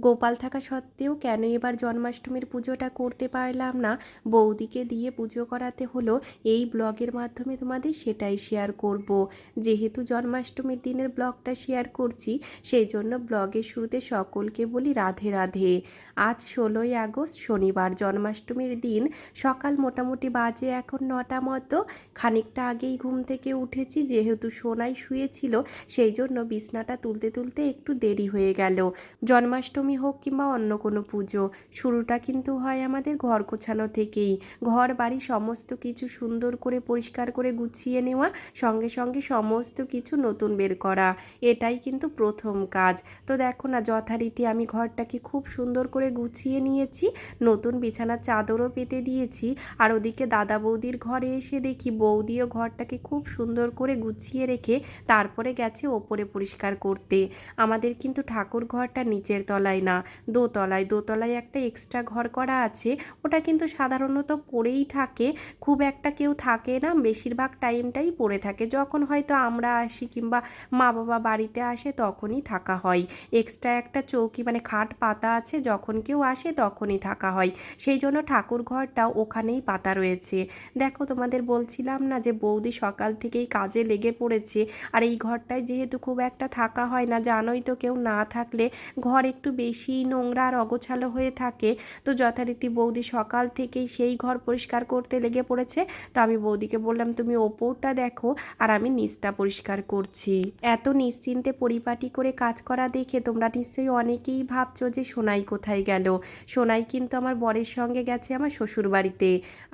গোপাল থাকা সত্ত্বেও কেন এবার জন্মাষ্টমীর পুজোটা করতে পারলাম না? বৌদিকে দিয়ে পুজো করাতে হলো, এই ব্লগের মাধ্যমে তোমাদের সেটাই শেয়ার করব। যেহেতু জন্মাষ্টমীর দিনের ব্লগটা শেয়ার করছি সেই জন্য ব্লগের শুরুতে সকলকে বলি রাধে রাধে। আজ ষোলোই আগস্ট, শনিবার জন্মাষ্টমীর দিন, সকাল মোটামুটি বাজে এখন নটা মতো। খানিকটা আগেই ঘুম থেকে উঠেছি, যেহেতু সোনাই শুয়েছিল সেই জন্য বিছনাটা তুলতে তুলতে একটু দেরি হয়ে গেল। জন্মাষ্টমী হোক কিংবা অন্য কোনো পুজো, শুরুটা কিন্তু হয় আমাদের ঘর গোছানো থেকেই। ঘর, বাড়ি সমস্ত কিছু সুন্দর করে, পরিষ্কার করে গুছিয়ে নেওয়া, সঙ্গে সঙ্গে সমস্ত কিছু নতুন বের করা, এটাই কিন্তু প্রথম কাজ। তো দেখো না, যথারীতি আমি ঘরটাকে খুব সুন্দর করে গুছিয়ে নিয়েছি, নতুন বিছানার চাদরও পেতে দিয়েছি, আর ওদিকে দাদা বৌদির ঘরে এসে দেখি বৌদিও ঘরটাকে খুব সুন্দর করে গুছিয়ে রেখে, তারপরে গেছে ওপরে পরিষ্কার করতে। আমাদের কিন্তু ঠাকুর ঘরটা নিচের তলায়। না। দোতলায় দোতলায় একটা এক্সট্রা ঘর করা আছে। ওটা কিন্তু সাধারণত পড়েই থাকে। খুব একটা কেউ থাকে না। বেশিরভাগ টাইমটাই পড়ে থাকে। যখন হয়তো আমরা আসি কিংবা মা বাবা বাড়িতে আসে, তখনই থাকা হয়। এক্সট্রা একটা চৌকি মানে খাট পাতা আছে, যখন কেউ আসে, তখনই থাকা হয়। সেই জন্য ঠাকুর ঘরটাও ওখানেই পাতা রয়েছে। দেখো, তোমাদের বলছিলাম না যে বৌদি সকাল থেকেই কাজে লেগে পড়েছে। আর এই ঘরটায় যেহেতু খুব একটা থাকা হয় না, জানোই তো কেউ না থাকলে ঘর একটু বেশি নোংরা আর অগোছালো হয়ে থাকে। তো যথারীতি বৌদি সকাল থেকেই সেই ঘর পরিষ্কার করতে লেগে পড়েছে। তো আমি বৌদিকে বললাম, তুমি ওপরটা দেখো আর আমি নিচটা পরিষ্কার করছি। এত নিশ্চিন্তে পরিপাটি করে কাজ করা দেখে তোমরা নিশ্চয়ই অনেকেই ভাবছ যে সোনাই কোথায় গেল? সোনাই কিন্তু আমার বরের সঙ্গে গেছে আমার শ্বশুর বাড়িতে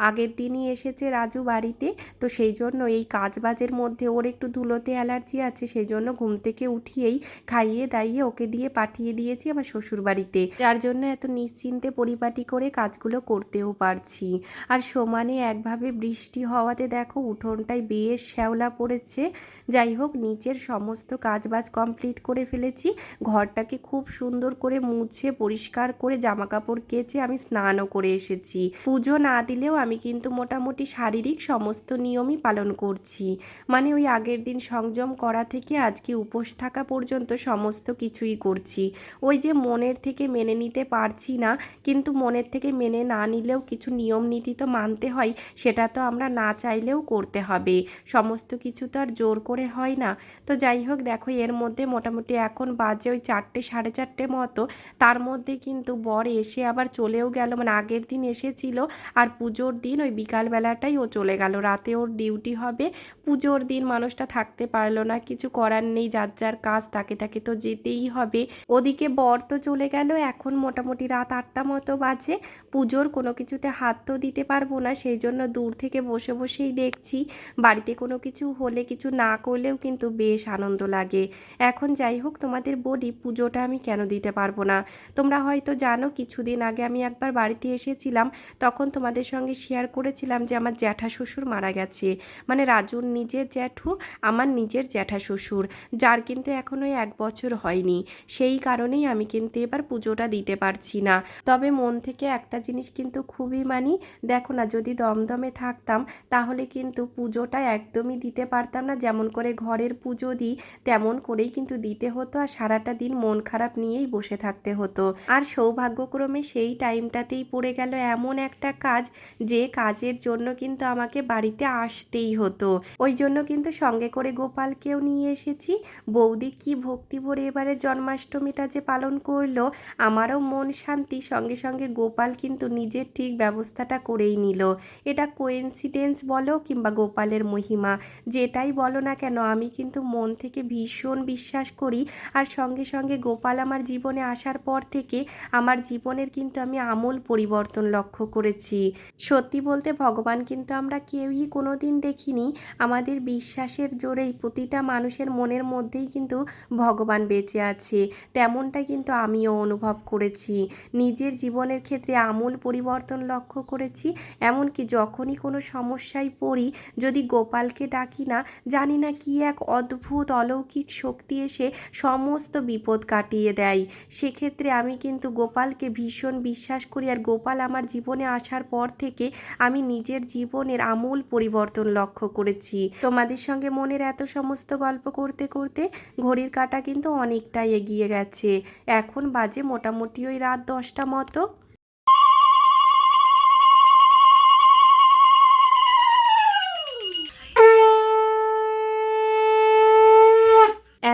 আগের দিনই এসেছে রাজু বাড়িতে। তো সেই জন্য এই কাজবাজের মধ্যে ওর একটু ধুলোতে অ্যালার্জি আছে, সেই জন্য ঘুম থেকে উঠিয়েই খাইয়ে দাইয়ে ওকে দিয়ে পাঠিয়ে দিয়েছি আমার শ্বশুর বাড়িতে যার জন্য এত নিশ্চিন্তে পরিপাটি করে কাজগুলো করতেও পারছি। আর সমানে একভাবে বৃষ্টি হওয়াতে দেখো উঠোনটায় বেশ শ্যাওলা পড়েছে। যাই হোক, নিচের সমস্ত কাজবাজ কমপ্লিট করে ফেলেছি। ঘরটাকে খুব সুন্দর করে মুছে, পরিষ্কার করে জামা কাপড় কেচে আমি স্নানও করে এসেছি। পুজো না দিলেও আমি কিন্তু মোটামুটি শারীরিক সমস্ত নিয়মই পালন করছি। মানে ওই আগের দিন সংযম করা থেকে আজকে উপোস থাকা পর্যন্ত সমস্ত কিছুই করছি। ওই যে মনের থেকে মেনে নিতে পারছি না। কিন্তু মনের থেকে মেনে না নিলেও কিছু নিয়ম নীতি তো মানতে হয়, সেটা তো আমরা না চাইলেও করতে হবে। সমস্ত কিছু তো আর জোর করে হয় না। তো যাই হোক, দেখো, এর মধ্যে মোটামুটি এখন বাজে ওই চারটে, সাড়ে চারটে মতো। তার মধ্যে কিন্তু বর এসে আবার চলেও গেল মানে আগের দিন এসেছিল আর পুজোর দিন ওই বিকালবেলাটাই ও চলে গেল। রাতে ওর ডিউটি হবে, পুজোর দিন মানুষটা থাকতে পারল না, কিছু করার নেই, যার যার কাজ তাকে তাকে তো যেতেই হবে। ওদিকে বর তো চলে গেল। এখন মোটামুটি রাত আটটা মতো বাজে। পুজোর কোনো কিছুতে হাত তো দিতে পারব না, সেই জন্য দূর থেকে বসে বসেই দেখছি। বাড়িতে কোনো কিছু হলে কিছু না করলেও কিন্তু বেশ আনন্দ লাগে। এখন যাই হোক, তোমাদের বলি পুজোটা আমি কেন দিতে পারব না? তোমরা হয়তো জানো, কিছুদিন আগে আমি একবার বাড়িতে এসেছিলাম। তখন তোমাদের সঙ্গে শেয়ার করেছিলাম যে আমার জ্যাঠা শ্বশুর মারা গেছে। মানে রাজুর নিজের জ্যাঠু, আমার নিজের জ্যাঠা শ্বশুর, যার কিন্তু এখনও এক বছর হয়নি। সেই কারণেই আমি কিন্তু এবার পুজোটা দিতে পারছি না। তবে মন থেকে একটা জিনিস কিন্তু খুবই মানি, দেখো না, যদি দমদমে থাকতাম তাহলে কিন্তু পুজোটা একদমই দিতে পারতাম না। যেমন করে ঘরের পুজো দিই, তেমন করেই কিন্তু দিতে হতো আর সারাটা দিন মন খারাপ নিয়েই বসে থাকতে হতো। আর সৌভাগ্যক্রমে সেই টাইমটাতেই পড়ে গেল এমন একটা কাজ, যে কাজের জন্য কিন্তু আমাকে বাড়িতে আসতেই হতো। ওই জন্য কিন্তু সঙ্গে করে গোপালকেও নিয়ে এসেছি। বৌদি কি ভক্তি ভরে এবারে জন্মাষ্টমীটা যে পালন করল, আমারও মন শান্তি। সঙ্গে সঙ্গে গোপাল কিন্তু নিজের ঠিক ব্যবস্থাটা করেই নিল। এটা কোয়েন্সিডেন্স বলো কিংবা গোপালের মহিমা, যেটাই বলো না কেন, আমি কিন্তু মন থেকে ভীষণ বিশ্বাস করি। আর সঙ্গে সঙ্গে গোপাল আমার জীবনে আসার পর থেকে আমার জীবনের কিন্তু আমি আমূল পরিবর্তন লক্ষ্য করেছি। সত্যি বলতে ভগবান কিন্তু আমরা কেউই কোনো দিন দেখিনি। আমাদের বিশ্বাসের জোরেই প্রতিটা মানুষের মনের মধ্যেই কিন্তু ভগবান বেঁচে আছে। তেমনটা কিন্তু আমিও অনুভব করেছি। নিজের জীবনের ক্ষেত্রে আমূল পরিবর্তন লক্ষ্য করেছি। এমনকি যখনই কোনো সমস্যায় পড়ি, যদি গোপালকে ডাকি না, জানি না কি এক অদ্ভুত অলৌকিক শক্তি এসে সমস্ত বিপদ কাটিয়ে দেয়। সেক্ষেত্রে আমি কিন্তু গোপালকে ভীষণ বিশ্বাস করি আর গোপাল আমার জীবনে আসার পর থেকে আমি নিজের জীবনের আমূল পরিবর্তন লক্ষ্য করেছি। তোমাদের সঙ্গে মনের এত সমস্ত গল্প করতে করতে ঘড়ির কাটা কিন্তু অনেকটাই এগিয়ে গেছে। এখন এখন বাজে মোটামুটি ওই রাত দশটা মতো।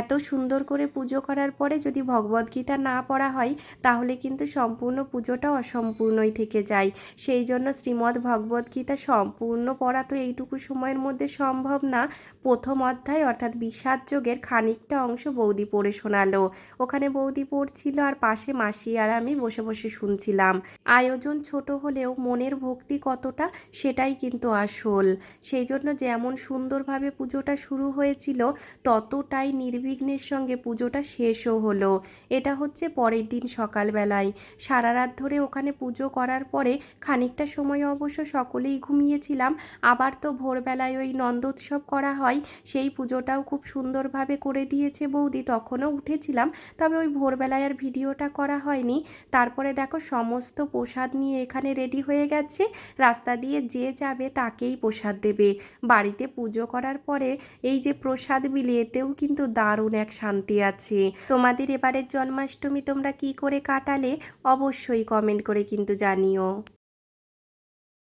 এত সুন্দর করে পুজো করার পরে যদি ভগবদ্গীতা না পড়া হয়, তাহলে কিন্তু সম্পূর্ণ পুজোটা অসম্পূর্ণই থেকে যায়। সেই জন্য শ্রীমদ্ ভগবদ্গীতা সম্পূর্ণ পড়া তো এইটুকু সময়ের মধ্যে সম্ভব না। প্রথম অধ্যায় অর্থাৎ বিষাদ যোগের খানিকটা অংশ বৌদি পড়ে শোনালো। ওখানে বৌদি পড়ছিল, আর পাশে মাসি আর আমি বসে বসে শুনছিলাম। আয়োজন ছোট হলেও মনের ভক্তি কতটা, সেটাই কিন্তু আসল। সেই জন্য যেমন সুন্দরভাবে পুজোটা শুরু হয়েছিল, ততটাই নির্বিঘ্নের সঙ্গে পুজোটা শেষও হলো। এটা হচ্ছে পরের দিন সকালবেলায়। সারা রাত ধরে ওখানে পুজো করার পরে খানিকটা সময় অবশ্য সকলেই ঘুমিয়েছিলাম। আবার তো ভোরবেলায় ওই নন্দোৎসব করা হয়, সেই পুজোটাও খুব সুন্দরভাবে করে দিয়েছে বৌদি, তখনও উঠেছিলাম। তবে ওই ভোরবেলায় আর ভিডিওটা করা হয়নি। তারপরে দেখো সমস্ত প্রসাদ নিয়ে এখানে রেডি হয়ে গেছে। রাস্তা দিয়ে যে যাবে তাকেই প্রসাদ দেবে। বাড়িতে পুজো করার পরে এই যে প্রসাদ বিলিয়েতেও কিন্তু কিন্তু দারুণ এক শান্তি আছে। তোমাদের এবারের জন্মাষ্টমী তোমরা কি করে কাটালে? অবশ্যই কমেন্ট করে কিন্তু জানিও।